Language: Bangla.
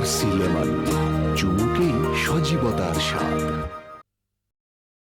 আর সিলেমান চুমুকেই সজীবতার সাথ